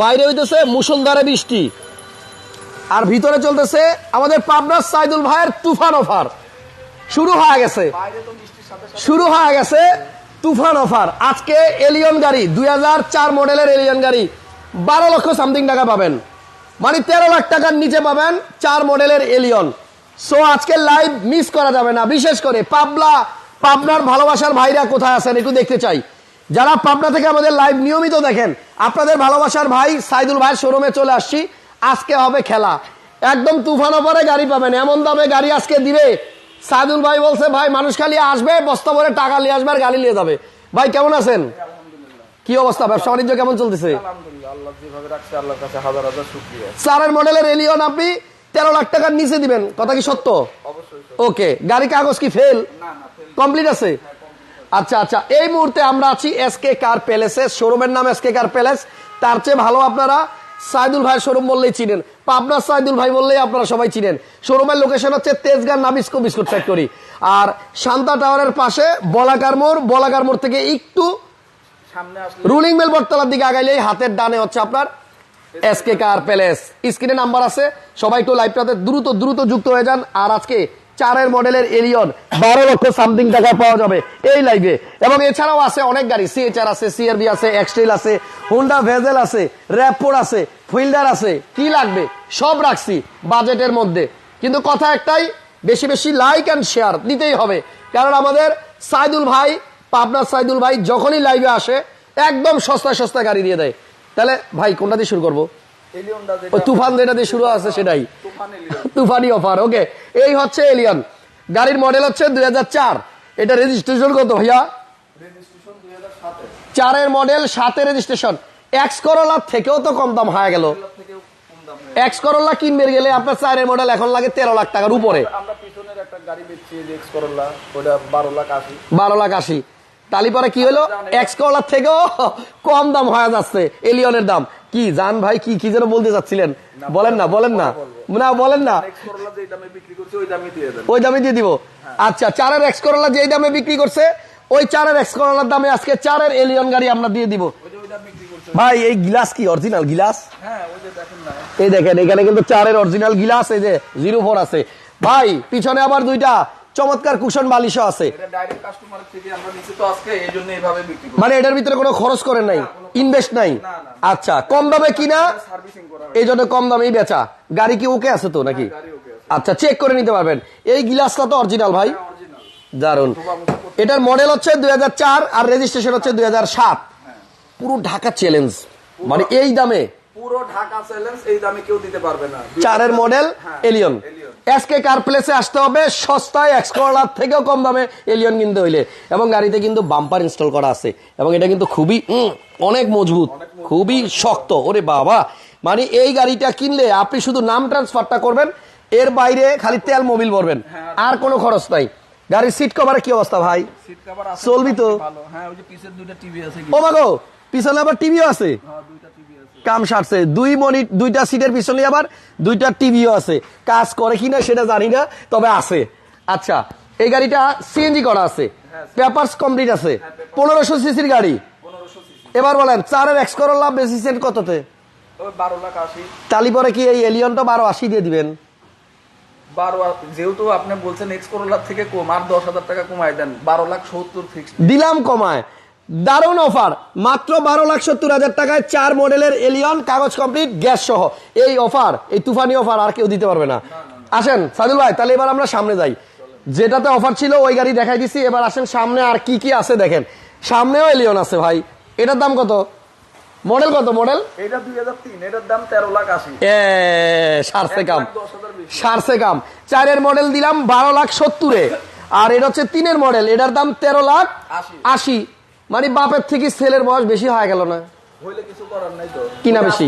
বাইরে হইতেছে মুসলধারে বৃষ্টি। আর ভিতরে চলতেছে আমাদের পাবনার সাইদুল ভাইয়ের তুফান অফার। শুরু হয়ে গেছে। শুরু হয়ে গেছে তুফান অফার। আজকে এলিয়ন গাড়ি দু হাজার চার মডেলের এলিয়ন গাড়ি বারো লক্ষ সামথিং টাকা পাবেন। মানে তেরো লাখ টাকার নিচে পাবেন চার মডেলের এলিয়ন। সো আজকে লাইভ মিস করা যাবে না। বিশেষ করে পাবলা পাবনার ভালোবাসার ভাইরা কোথায় আছেন একটু দেখতে চাই। যারা পাবনা থেকে আমাদের লাইভ নিয়মিত দেখেন আপনাদের ভালোবাসার ভাই সাইদুল ভাইয়ের শোরুমে চলে আসছি। আজকে হবে খেলা। একদম তুফান ওপরে গাড়ি পাবেন। এমন দামে গাড়ি আজকে দিবে। সাইদুল ভাই বলছে ভাই মানুষ খালি আসবে বস্তা ভরে টাকা নিয়ে আসবে আর গাড়ি নিয়ে যাবে। ভাই কেমন আছেন? কি অবস্থা? ব্যবসা বাণিজ্য কেমন চলতেছে? চারের মডেলের এলিয়ন আপনি তেরো লাখ টাকার নিচে দিবেন। কথা কি সত্য? ওকে গাড়ি কাগজ কি ফেল কমপ্লিট আছে? আচ্ছা আচ্ছা এই মুহূর্তে আমরা আছি এসকে কার প্যালেসে শোরুমের নাম এসকে কার প্যালেস তার চেয়ে ভালো আপনারা সাইদুল ভাই শোরুম বললেই চিনেন। পাবনার সাইদুল ভাই বললেই আপনারা সবাই চিনেন। শোরুমের লোকেশন হচ্ছে তেজগাঁ নাবিস্কো বিস্কুট ফ্যাক্টরি আর শান্তা টাওয়ারের পাশে বলাকার মোড়। বলাকার মোড় থেকে একটু সামনে আসলে রুলিং মেল বটতলার দিকে আগাইলেই হাতের ডানে হচ্ছে আপনার এসকে কার প্যালেস স্ক্রিনে নাম্বার আছে। সবাই একটু লাইভটাতে দ্রুত দ্রুত যুক্ত হয়ে যান। আর আজকে চারের মডেলের এলিয়ন বারো লক্ষ সামথিং টাকা পাওয়া যাবে এই লাইভে এবং এছাড়াও আছে অনেক গাড়ি সিএচআর আছে সিআরবি আছে এক্সটেল আছে হুন্ডা ভেজেল আছে র্যাপোর আছে ফিল্ডার আছে, কি লাগবে? সব রাখছি বাজেটের মধ্যে। কিন্তু কথা একটাই, বেশি বেশি লাইক অ্যান্ড শেয়ার দিতেই হবে। কারণ আমাদের সাইদুল ভাই, পাবনার সাইদুল ভাই যখনই লাইভে আসে, একদম সস্তায় সস্তা গাড়ি দিয়ে দেয়। তাহলে ভাই, কোনটা দিয়ে শুরু করব? তুফান যেটা দিয়ে শুরু আছে সেটাই। তুফানি অফার ওকে। এই হচ্ছে এলিয়ন। গাড়ির মডেল হচ্ছে দু হাজার চার। এটা রেজিস্ট্রেশন কত ভাইয়া? সাতে চারের মডেল সাথে রেজিস্ট্রেশন এক্স করোলার থেকেও তো কম দাম হয়ে গেল। এক্স করোলা কিনবে গেলে আপনার চারের মডেল এখন লাগে তেরো লাখ টাকার উপরে। বারো লাখ আশি। বারো তালি পরে কি হলো? এক্স করলার থেকেও কম দাম হয়ে যাচ্ছে এলিয়নের দাম। কি জান ভাই কি কি যেন বলতে চাচ্ছিলেন? বলেন না বলেন না। না বলেন না। যে ওই দামে দিয়ে দিব। আচ্ছা চারের এক্স করোলা যেই দামে বিক্রি করছে ওই চারের এক্স করোলার দামে আজকে চারের এলিয়ন গাড়ি আমরা দিয়ে দিব। যে ভাই এই গিলাস কি অরিজিনাল গিলাস হ্যাঁ যে না। এই দেখেন এখানে কিন্তু চারের অরিজিনাল গিলাস এই যে জিরো ফোর আছে। ভাই পিছনে আবার দুইটা। চমৎকার কুশন বালিশও আছে। করি। মানে এটার ভিতরে কোনো খরচ করেন নাই? ইনভেস্ট নাই। আচ্ছা কম দামে কিনা? করা হয় এই জন্য কম দামেই বেচা। গাড়ি কি ওকে আছে তো নাকি? আছে। আচ্ছা চেক করে নিতে পারবেন। এই গিলাসটা তো অরিজিনাল ভাই। অরিজিনাল দারুণ এটার মডেল হচ্ছে দুই হাজার চার আর রেজিস্ট্রেশন হচ্ছে দুই হাজার সাত। পুরো ঢাকা চ্যালেঞ্জ মানে এই দামে। পুরো ঢাকা চ্যালেঞ্জ এই দামে কেউ দিতে পারবে না। চারের মডেল হ্যাঁ, এলিয়ন এলিয়ন। এসকে কার প্লেসে আসতে হবে সস্তায় এক্সকলার থেকেও কম দামে এলিয়ন কিনতে হইলে। এবং গাড়িতে কিন্তু বাম্পার ইনস্টল করা আছে। এবং এটা কিন্তু খুবই অনেক মজবুত খুবই শক্ত। ওরে বাবা! মানে এই গাড়িটা কিনলে আপনি শুধু নাম ট্রান্সফারটা করবেন এর বাইরে খালি তেল মোবিল ভরবেন। হ্যাঁ, আর কোনো খরচ নাই। গাড়ির সিট কভারের কি অবস্থা ভাই? কভার চলবি তো? হ্যাঁ ও মাগো পিছনে আবার টিভিও আছে? দুইটা টিভি আছে কাম সারছে। দুই মনিট দুইটা সিটের পিছনে আবার দুইটা টিভিও আছে। কাজ করে কিনা সেটা জানি না তবে আছে। আচ্ছা এই গাড়িটা সিএনজি করা আছে। পেপারস কমপ্লিট আছে। পনেরোশো সিসির গাড়ি। এবার বলেন চারের এক্স লাভ বেশি সেন্ট কততে? তালি পরে কি এই এলিয়নটা বারো আশি দিয়ে দিবেন? বারো যেহেতু আপনি বলছেন এক্স করোলার থেকে কম আর দশ হাজার টাকা কমায় দেন বারো লাখ সত্তর ফিক্সড দিলাম কমায়। দারুণ অফার মাত্র বারো লাখ সত্তর হাজার টাকায় চার মডেলের এলিয়ন কাগজ কমপ্লিট গ্যাস সহ। এই অফার এই তুফানি অফার আর কেউ দিতে পারবে না। আসেন সাদুল ভাই তাহলে এবার আমরা সামনে যাই। যেটাতে অফার ছিল ওই গাড়ি দেখাই দিছি। এবার আসেন সামনে আর কি কি আছে দেখেন। সামনেও এলিয়ন আছে ভাই। এটার দাম কত? মডেল কত মডেল এটা দুই হাজার তিন এটার দাম তেরো লাখ আশি। কাম। কাম। চারের মডেল দিলাম বারো লাখ সত্তরে। আর এটা হচ্ছে তিনের মডেল এটার দাম তেরো লাখ আশি। মানে বাপের থেকে ছেলের বয়স বেশি হয়ে গেল না? কিনা বেশি?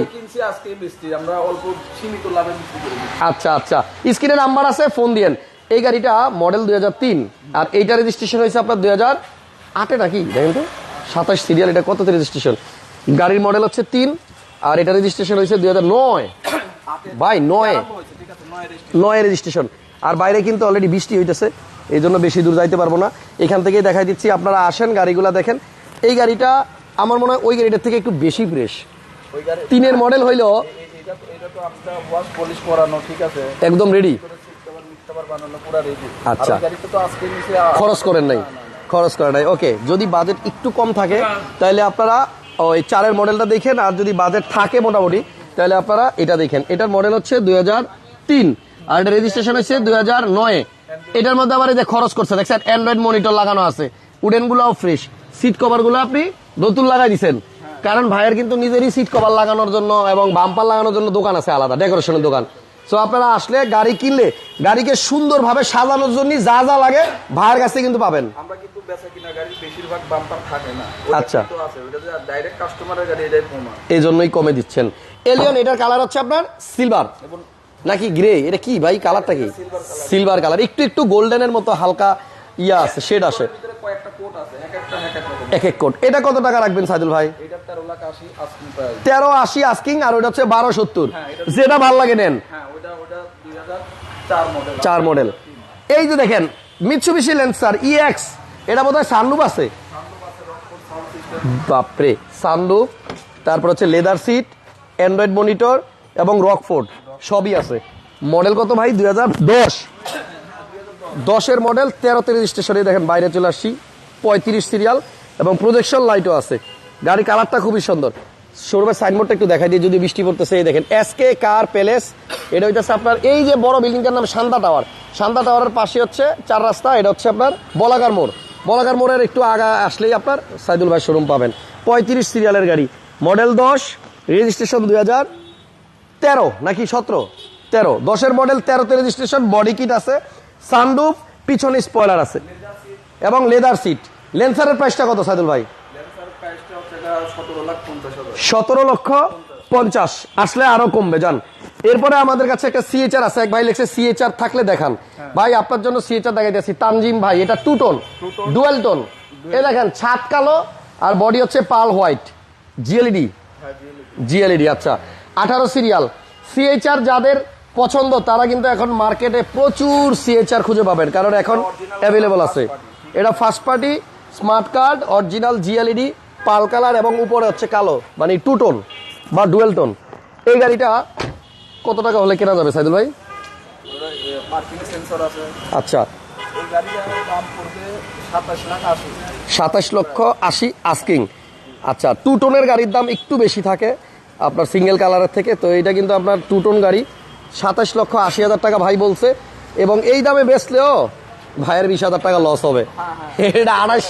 আচ্ছা আচ্ছা। স্ক্রিনে নাম্বার আছে ফোন দিয়েন। এই গাড়িটা মডেল দুই হাজার তিন আর এইটা রেজিস্ট্রেশন হয়েছে আপনার দুই হাজার আটে নাকি? দেখেন তো সাতাশ সিরিয়াল এটা কততে রেজিস্ট্রেশন গাড়ির মডেল হচ্ছে তিন আর এটা রেজিস্ট্রেশন হয়েছে দুই হাজার নয়। ভাই নয়। নয় রেজিস্ট্রেশন আর বাইরে কিন্তু অলরেডি বৃষ্টি হইতেছে। এই জন্য বেশি দূর যাইতে পারব না। এখান থেকেই দেখাই দিচ্ছি আপনারা আসেন গাড়িগুলা দেখেন। এই গাড়িটা আমার মনে হয় ওই গাড়িটার থেকে একটু বেশি ফ্রেশ তিনের মডেল হইল এ- এ- এটা তো এটা তো আপনার ওয়াশ পলিশ করানো ঠিক আছে? একদম রেডি আচ্ছা। আর ওই গাড়িটা তো আজকে নিচে আ- খরচ করেন নাই। খরচ করেন নাই। ওকে যদি বাজেট একটু কম থাকে তাহলে আপনারা ওই চারের মডেলটা দেখেন আর যদি বাজেট থাকে মোটামুটি তাহলে আপনারা এটা দেখেন। এটার মডেল হচ্ছে দুই হাজার তিন আর এটা রেজিস্ট্রেশন হচ্ছে দুই হাজার নয়। এটার মধ্যে আবার যে খরচ করছে দেখছেন? অ্যান্ড্রয়েড মনিটর লাগানো আছে। উডেন গুলাও ফ্রেশ সিট কভারগুলো আপনি নতুন লাগাই দিচ্ছেন কারণ ভাইয়ের কিন্তু নিজেরই সিট কভার লাগানোর জন্য এবং বাম্পার লাগানোর জন্য দোকান আছে আলাদা ডেকোরেশনের দোকান। সো আপনারা আসলে গাড়ি কিনলে গাড়িকে সুন্দরভাবে সাজানোর জন্য যা যা লাগে ভাইয়ের কাছে কিন্তু পাবেন। আমরা কিন্তু বেচা কিনা গাড়ির বেশিরভাগ বাম্পার থাকে না। আচ্ছা। কিন্তু আছে ওটা যে ডাইরেক্ট কাস্টমারের গাড়ি এটাই কমা এই জন্যই কমে দিচ্ছেন। এলিয়ন এটার কালার হচ্ছে আপনার সিলভার এবং নাকি গ্রে এটা কি ভাই? কালারটা কি? সিলভার কালার একটু একটু গোল্ডেনের মতো হালকা ইয়া আছে শেড আসে এক এক কোট। এটা কত টাকা রাখবেন সাইদুল ভাই? তেরো আশি আস্কিং আর ওটা হচ্ছে বারো সত্তর। হ্যাঁ, যেটা ভালো লাগে নেন। হ্যাঁ চার মডেল এই যে দেখেন মিৎসুবিশি লেন্সার ইএক্স এটা বোধহয় সানরুফ আছে? বাপরে সানরুফ তারপর হচ্ছে লেদার সিট অ্যান্ড্রয়েড মনিটর এবং রকফোর্ড সবই আছে। মডেল কত ভাই? দুই হাজার দশ। দশের মডেল, তেরোতে রেজিস্ট্রেশনে দেখেন বাইরে চলে আসছি। পঁয়ত্রিশ সিরিয়াল এবং প্রজেকশন লাইটও আছে। গাড়ি কালারটা খুবই সুন্দর। শোরুমের সাইনবোর্ডটা একটু দেখাই দিয়ে যদি বৃষ্টি পড়তেছে, এই দেখেন এসকে কার প্যালেস এটা হইতেছে আপনার এই যে বড় বিল্ডিংটার নাম শান্তা টাওয়ার শান্তা টাওয়ারের পাশে হচ্ছে চার রাস্তা, এটা হচ্ছে আপনার বলাকার মোড়। বলাকার মোড়ের একটু আগা আসলেই আপনার সাইদুল ভাই শোরুম পাবেন। পঁয়ত্রিশ সিরিয়ালের গাড়ি। মডেল দশ রেজিস্ট্রেশন দুই হাজার তেরো নাকি সতেরো? তেরো। দশের মডেল তেরোতে রেজিস্ট্রেশন বডি কিট আছে সানরুফ পিছনে স্পয়লার আছে এবং লেদার সিট লেন্সারের প্রাইসটা কত সাইদুল ভাই? সতেরো লক্ষ পঞ্চাশ। আসলে আরও কমবে যান এরপরে আমাদের কাছে একটা সিএচআর আছে এক ভাই লেখছে সিএচআর থাকলে দেখান। ভাই আপনার জন্য সিএচআর দেখাইতেছি তানজিম ভাই এটা টু টোন ডুয়েল টোন এ দেখেন ছাদ কালো আর বডি হচ্ছে পাল হোয়াইট জিএলইডি জিএলইডি আচ্ছা। আঠারো সিরিয়াল সিএইচআর যাদের পছন্দ, তারা কিন্তু এখন মার্কেটে প্রচুর সিএইচআর খুঁজে পাবেন, কারণ এখন অ্যাভেলেবল আছে। এটা first party smart card original জিএলইডি pearl colour এবং উপরে হচ্ছে কালো মানে টু টোন বা ডুয়েল টোন এই গাড়িটা কত টাকা হলে কেনা যাবে, সাইদুল ভাই? আচ্ছা। সাতাশ লক্ষ আশি আস্কিং আচ্ছা টু টোনের গাড়ির দাম একটু বেশি থাকে। আপনার সিঙ্গেল কালারের থেকে। তো এটা কিন্তু আপনার টু টোন গাড়ি, সাতাশ লক্ষ আশি হাজার টাকা ভাই বলছে। এবং এই দামে বেচলেও ভাইয়ের বিশ হাজার টাকা লস হবে। এটা আঠাশ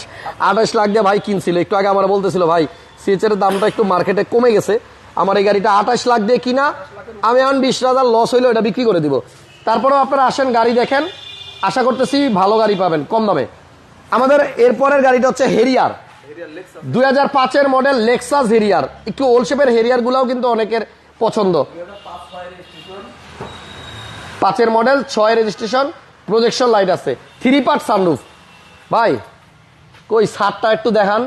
আঠাশ লাখ দিয়ে ভাই কিনছিল। একটু আগে আমার বলতেছিল, ভাই সিএচের দামটা একটু মার্কেটে কমে গেছে। আমার এই গাড়িটা আঠাশ লাখ দিয়ে কিনা, আমি এখন বিশ হাজার লস হইল এটা বিক্রি করে দিব। তারপরেও আপনারা আসেন, গাড়ি দেখেন। আশা করতেছি ভালো গাড়ি পাবেন, কম দামে। আমাদের এরপরের গাড়িটা হচ্ছে হেরিয়ার দুই হাজার পাঁচের মডেল লেক্সাস হেরিয়ার একটু ওল্ড শেপের হেরিয়ার গুলাও কিন্তু অনেকের পছন্দ। পাঁচের মডেল ছয় রেজিস্ট্রেশন প্রজেকশন লাইট আছে। থ্রি পার্ট সানরুফ ভাই কই সাতটা একটু দেখান।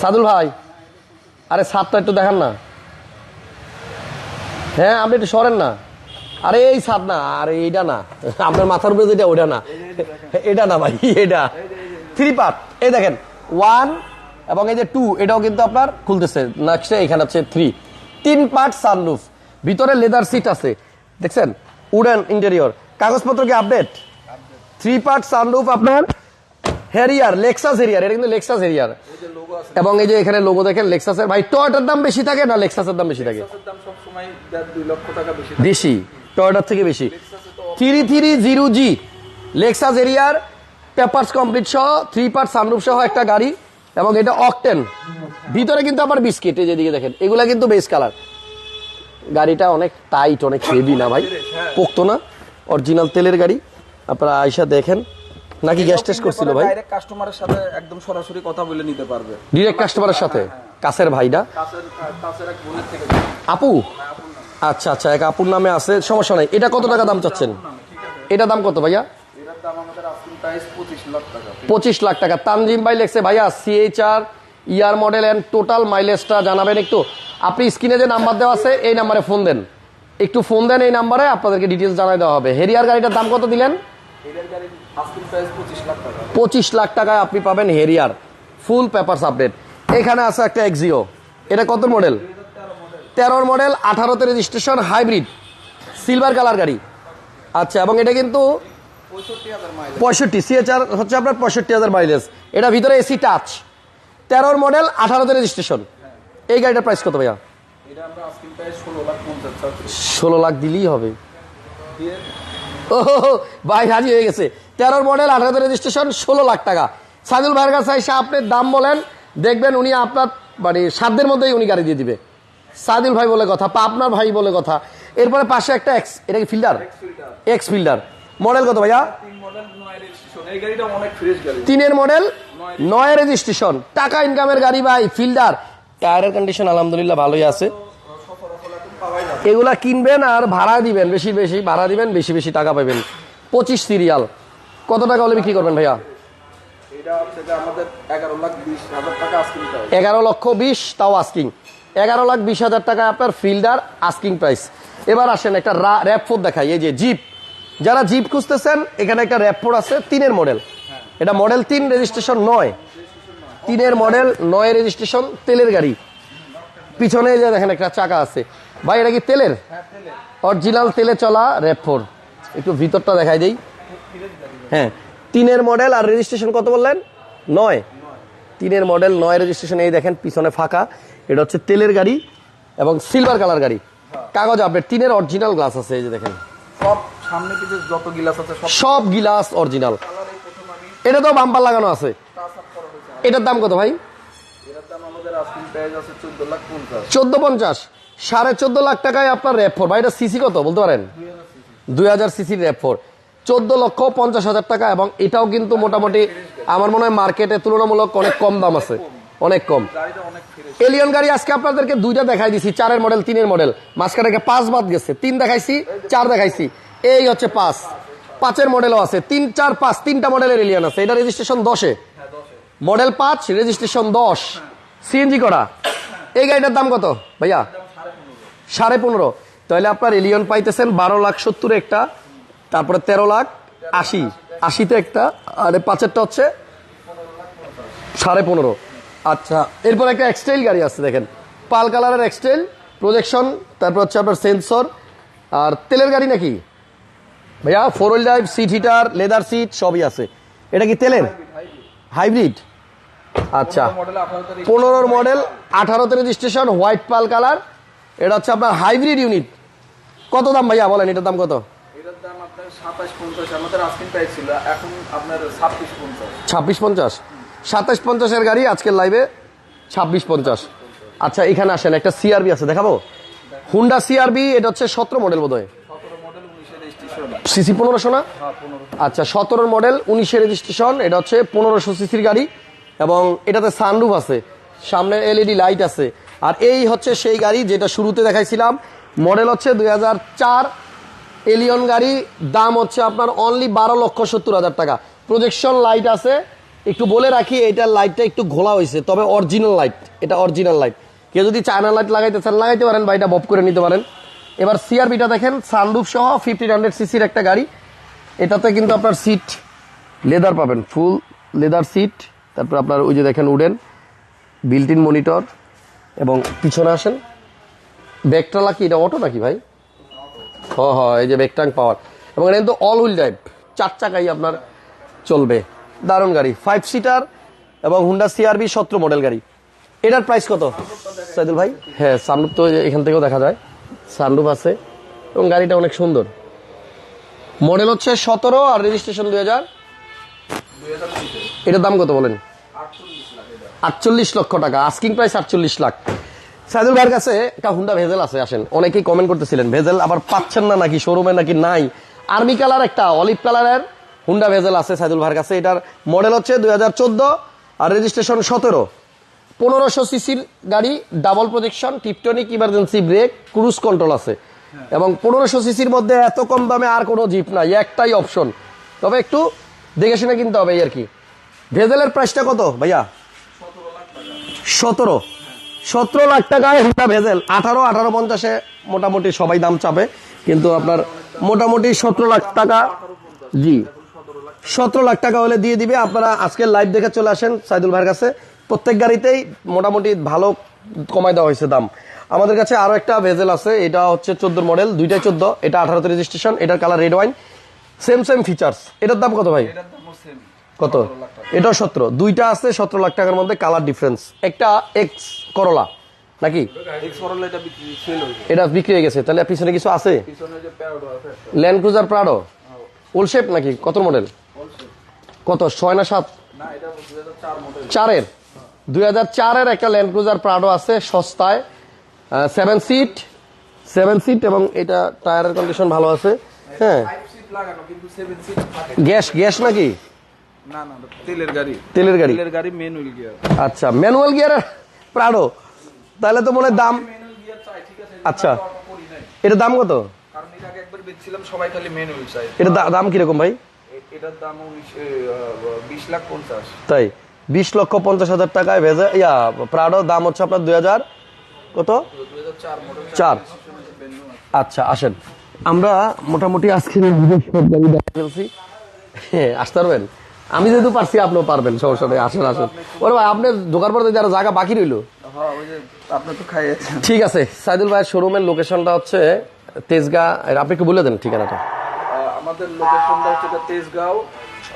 সাদুল ভাই আরে সাতটা একটু দেখান না। হ্যাঁ আপনি একটু সরেন না। আরে এই সাত না আরে এইটা না। আপনার মাথার উপরে যেটা ওটা না। এটা না ভাই এটা। থ্রি পার্ট এই দেখেন ওয়ান এবং এই যে টু এটাও কিন্তু আপনার খুলতেছে। নেক্সটে এখানে হচ্ছে থ্রি তিন পার্ট সানরুফ ভিতরে লেদার সিট আছে। দেখছেন? উডেন ইন্টেরিয়র কাগজপত্র কি আপডেট থ্রি পার্ট সানরুফ আপনার হেরিয়ার লেক্সাস হেরিয়ার এটা কিন্তু লেক্সাস হেরিয়ার আছে। এবং এই যে এখানে লোগো দেখেন লেক্সাসের ভাই টয়টার দাম বেশি থাকে না লেক্সাসের দাম বেশি থাকে? বেশি টয়টার থেকে বেশি। Three three zero G. Lexus Harrier papers complete সহ থ্রি পার্ট সানরুফ সহ একটা গাড়ি এবং এটা অকটেন ভিতরে কিন্তু আবার বিস্কিট এই যেদিকে দেখেন এগুলা কিন্তু বেস কালার গাড়িটা অনেক টাইট অনেক হেভি না ভাই? পোক্তো না? অরিজিনাল তেলের গাড়ি। আপনারা আয়সা দেখেন। নাকি গ্যাস টেস্ট করছিল ভাই? ডাইরেক্ট কাস্টমারের সাথে একদম সরাসরি কথা বলে নিতে পারবে। ডিরেক্ট কাস্টমারের সাথে? কাছের ভাইটা? কাছের কাছের এক বোনের থেকে। আপু? আচ্ছা আচ্ছা এক আপুর নামে আছে সমস্যা নাই। এটা কত টাকা দাম চাচ্ছেন? এটা দাম কত ভাইয়া? প্রাইস পঁচিশ লাখ টাকা। পঁচিশ লাখ টাকা। তানজিম ভাই লেখছে ভাইয়া CHR year model and total মাইলেজটা জানাবেন একটু। আপনি স্ক্রিনে যে নাম্বার দেওয়া আছে এই নাম্বারে ফোন দেন। একটু ফোন দেন এই নাম্বারে আপনাদেরকে ডিটেলস জানাই দেওয়া হবে। হেরিয়ার গাড়িটার দাম কত দিলেন? পঁচিশ লাখ টাকায় আপনি পাবেন হেরিয়ার। ফুল পেপারস আপডেট এখানে আছে একটা এক্সিও এটা কত মডেল তেরোর মডেল আঠারোতে রেজিস্ট্রেশন হাইব্রিড সিলভার কালার গাড়ি। আচ্ছা এবং এটা কিন্তু পঁয়ষট্টি সিএচআর হচ্ছে আপনার পঁয়ষট্টি হাজার মাইলেজ এটা ভিতরে এসি টাচ তেরোর মডেল আঠারোতে রেজিস্ট্রেশন এই গাড়িটার প্রাইস কত ভাইয়া? ষোলো লাখ দিলেই হবে। ও ভাই হাজি হয়ে গেছে। তেরোর মডেল আঠারোতে রেজিস্ট্রেশন ষোলো লাখ টাকা। সাইদুল ভাইয়ের কাছে এসে আপনি দাম বলেন দেখবেন উনি আপনার মানে সাধ্যের মধ্যেই উনি গাড়ি দিয়ে দিবে। সাদিল ভাই বলে কথা আপনার ভাই বলে কথা। এরপরে পাশে একটা এক্স এটা কি ফিল্ডার এক্স ফিল্ডার মডেল কত ভাইয়া? তিনের মডেল নয় রেজিস্ট্রেশন। টাকা ইনকামের গাড়ি ভাই, ফিল্ডার। টায়ারের কন্ডিশন আলহামদুলিল্লাহ ভালোই আছে। এগুলা কিনবেন আর ভাড়া দিবেন, বেশি বেশি ভাড়া দিবেন, বেশি বেশি টাকা পাবেন। পঁচিশ সিরিয়াল। কত টাকা হলে বিক্রি করবেন ভাইয়া? এগারো লক্ষ বিশ, তাও আস্কিং এগারো লাখ বিশ হাজার টাকা আপনার ফিল্ডার আস্কিং প্রাইস এবার আসেন একটা র্যাপ ফোর দেখাই, এই যে জিপ যারা জিপ খুঁজতেছেন এখানে একটা র্যাপ ফোর আছে তিনের মডেল। এটা মডেল তিন রেজিস্ট্রেশন নয়। তিনের মডেল নয় রেজিস্ট্রেশন তেলের গাড়ি। পিছনে যে দেখেন একটা চাকা আছে। ভাই এটা কি তেলের? অরিজিনাল তেলে চলা র্যাপ ফোর একটু ভিতরটা দেখাই দেই। হ্যাঁ তিনের মডেল আর রেজিস্ট্রেশন কত বললেন? নয়। তিনের মডেল নয় রেজিস্ট্রেশন এই দেখেন পিছনে ফাঁকা। এটা হচ্ছে তেলের গাড়ি এবং সিলভার কালার গাড়ি। কাগজ আপডেট তিনের অরিজিনাল গ্লাস আছে এই যে দেখেন। সামনে কিছু যত গিলাস আছে সব গিলাস অরিজিনাল। এটা তো বাম্পার লাগানো আছে। এটার দাম কত ভাই? চোদ্দ পঞ্চাশ। সাড়ে চোদ্দ লাখ টাকায় আপনার র্যাপ ফোর ভাই এটা সিসি কত বলতে পারেন? দুই হাজার সিসির র্যাপ ফোর চোদ্দ লক্ষ পঞ্চাশ হাজার টাকা এবং এটাও কিন্তু মোটামুটি আমার মনে হয় মার্কেটে তুলনামূলক অনেক কম দাম আছে। অনেক কম। এলিয়ন গাড়ি আজকে আপনাদেরকে দুইটা দেখাই দিছি চারের মডেল তিনের মডেল মাঝখানে পাঁচ বাদ গেছে। তিন দেখাইছি চার দেখাইছি। এই হচ্ছে পাঁচ। পাঁচের মডেলও আছে। তিন, চার, পাঁচ, তিনটা মডেলের এলিয়ন আছে। এটা রেজিস্ট্রেশন দশে। মডেল পাঁচ রেজিস্ট্রেশন দশ। সিএনজি করা। এই গাড়িটার দাম কত, ভাইয়া? সাড়ে পনেরো। তাহলে আপনার এলিয়ন পাইতেছেন বারো লাখ সত্তর একটা, তারপরে তেরো লাখ আশি। আশিতে একটা, আর পাঁচেরটা হচ্ছে সাড়ে পনেরো। আচ্ছা এরপর একটা এক্সটাইল গাড়ি আছে, দেখেন। পাল কালারের এক্সটাইল প্রজেকশন তারপর হচ্ছে আপনার সেন্সর আর তেলের গাড়ি নাকি? ভাইয়া four wheel drive seat heater leather seat সবই আছে। এটা কি তেলের? হাইব্রিড আচ্ছা। মডেল আঠারো তারিখ পনেরোর মডেল আঠারোতে রেজিস্ট্রেশন হোয়াইট পাল কালার এটা হচ্ছে আপনার হাইব্রিড ইউনিট কত দাম ভাইয়া বলেন এটার দাম কত? ছাব্বিশ পঞ্চাশ। সাতাশ পঞ্চাশের গাড়ি আজকের লাইভে ছাব্বিশ পঞ্চাশ। আচ্ছা এখানে আসেন একটা সিআরবি আছে দেখাবো? হুন্ডা সিআরবি এটা হচ্ছে সতেরো মডেল বোধ হয় সতেরো মডেল উনিশের রেজিস্ট্রেশন সিসি পনেরোশো না? আচ্ছা সতেরোর মডেল, উনিশে রেজিস্ট্রেশন এটা হচ্ছে পনেরোশো সিসির গাড়ি এবং এটাতে সানরুফ আছে, সামনে এলইডি লাইট আছে। আর এই হচ্ছে সেই গাড়ি যেটা শুরুতে দেখাইছিলাম। মডেল হচ্ছে দুই হাজার চার এলিয়ন গাড়ি, দাম হচ্ছে আপনার অনলি বারো লক্ষ সত্তর হাজার টাকা। প্রজেকশন লাইট আছে। একটু বলে রাখি, এইটার লাইটটা একটু ঘোলা হয়েছে, তবে অরিজিনাল লাইট এটা অরিজিনাল লাইট কেউ যদি চায়না লাইট লাগাইতে চান, লাগাইতে পারেন বা এটা বপ করে নিতে পারেন। এবার সিআরবিটা দেখেন সানরুফ সহ ফিফটিন হান্ড্রেড সিসির একটা গাড়ি। এটাতে কিন্তু আপনার সিট লেদার পাবেন ফুল লেদার সিট তারপর আপনার ওই যে দেখেন উডেন বিল্ট ইন মনিটর এবং পিছনে আসেন। ব্যাগটালা কি, এটা অটো নাকি ভাই? হ হ, এই যে ব্যাগটাং পাওয়ার এবং এটা কিন্তু অল হুইল ড্রাইভ চার চাকাই আপনার চলবে। দারুণ গাড়ি ফাইভ সিটার এবং হুন্ডা সিআরবি সতেরো মডেল গাড়ি। এটার প্রাইস কত? সাইদুল ভাই? হ্যাঁ সানরুফ তো এখান থেকেও দেখা যায়। সানরুফ আছে এবং গাড়িটা অনেক সুন্দর। মডেল হচ্ছে সতেরো আর রেজিস্ট্রেশন দুই হাজার। এটার দাম কত বলেন? আটচল্লিশ লক্ষ টাকা। আস্কিং প্রাইস আটচল্লিশ লাখ। সাইদুল ভাইয়ের কাছে একটা হুন্ডা ভেজেল আছে, আসেন। অনেকেই কমেন্ট করতেছিলেন, ভেজেল আবার পাচ্ছেন না নাকি, শোরুমে নাকি নাই? আর্মি কালার একটা, অলিভ কালারের হুন্ডা ভেজেল আছে সাইদুল ভাইয়ের কাছে। এটার মডেল হচ্ছে দুই আর রেজিস্ট্রেশন সতেরো। পনেরোশো সিসির গাড়ি double projection tiptronic emergency brake cruise control আছে। এবং পনেরোশো সিসির মধ্যে এত কম দামে আর কোনো জিপ নাই একটাই অপশন তবে একটু দেখে শুনে কিনতে হবে আর কি। ভেজেলের প্রাইসটা কত ভাইয়া? সতেরো সতেরো? লাখ টাকায় হুন্ডা ভেজেল। আঠারো আঠারো পঞ্চাশে মোটামুটি সবাই দাম চাবে। কিন্তু আপনার মোটামুটি সতেরো লাখ টাকা জি। সতেরো লাখ টাকা হলে দিয়ে দিবে। আপনারা আজকের লাইভ দেখে চলে আসেন সাইদুল ভাইয়ের কাছে। প্রত্যেক গাড়িতেই মোটামুটি ভালো কমাই দেওয়া হয়েছে দাম। আমাদের কাছে আরও একটা ভেজেল আছে এটা হচ্ছে চোদ্দ মডেল দুইটাই চোদ্দ এটা আঠারোতে রেজিস্ট্রেশন এটার colour red wine same same features এটার দাম কত ভাই? কত? এটাও সতেরো দুইটা আছে সতেরো লাখ টাকার মধ্যে কালার ডিফারেন্স একটা এক্স করলা নাকি? এটা বিক্রি হয়ে গেছে তাহলে পিছনে কিছু আছে? Land Cruiser Prado old shape নাকি? কত মডেল কত? ছয় না সাত? চারের? দুই হাজার চারের একটা ল্যান্ড ক্রুজার প্রাডো আছে সস্তায়। সেভেন সিট সেভেন সিট এবং এটা টায়ারের কন্ডিশন ভালো আছে। হ্যাঁ। গ্যাস গ্যাস নাকি? তেলের গাড়ি। তেলের গাড়ি। তেলের গাড়ি ম্যানুয়াল গিয়ার আচ্ছা ম্যানুয়াল প্রাডো তাহলে তো মনে হয় দাম আচ্ছা। এটা দাম কত? কারণ এর আগে একবার বেচছিলাম সবাই খালি ম্যানুয়াল চাই এটার দা- দাম কীরকম ভাই? এটার দাম লাখ তাই? বিশ লক্ষ পঞ্চাশ হাজার টাকায় ভেজে ইয়া প্রাডো দাম হচ্ছে আপনার দুই হাজার কত? চার। আচ্ছা আসেন। আমরা মোটামুটি আজকে ফেলছি। হ্যাঁ, আসতে পারবেন? আমি যেহেতু পারছি আপনিও পারবেন সমস্যা নেই আসেন আসেন। ওরে ভাই আপনি ঢোকার পর যারা জায়গা বাকি রইল? হ্যাঁ ঠিক আছে সাইদুল ভাইয়ের শোরুমের লোকেশনটা হচ্ছে তেজগা আপনি একটু বলে দেন ঠিকানাটা। আমাদের লোকেশনটা হচ্ছে তেজগাঁও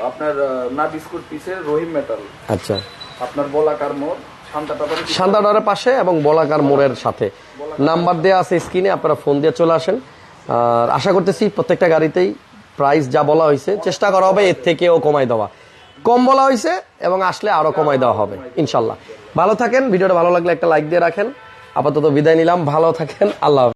আপনার আহ, না বিস্কুট পিসের রহিম মেটাল। আচ্ছা। আপনার বলাকার মোড় শান্তাটা পাশে এবং বলাকার মোড়ের সাথে। নাম্বার দেওয়া আছে স্ক্রিনে আপনারা ফোন দিয়ে চলে আসেন। আর আশা করতেছি প্রত্যেকটা গাড়িতেই প্রাইস যা বলা হয়েছে চেষ্টা করা হবে এর থেকেও কমাই দেওয়া। কম বলা হয়েছে এবং আসলে আরও কমাই দেওয়া হবে ইনশাল্লাহ। ভালো থাকেন ভিডিওটা ভালো লাগলে একটা লাইক দিয়ে রাখেন। আপাতত বিদায় নিলাম ভালো থাকেন আল্লাহ।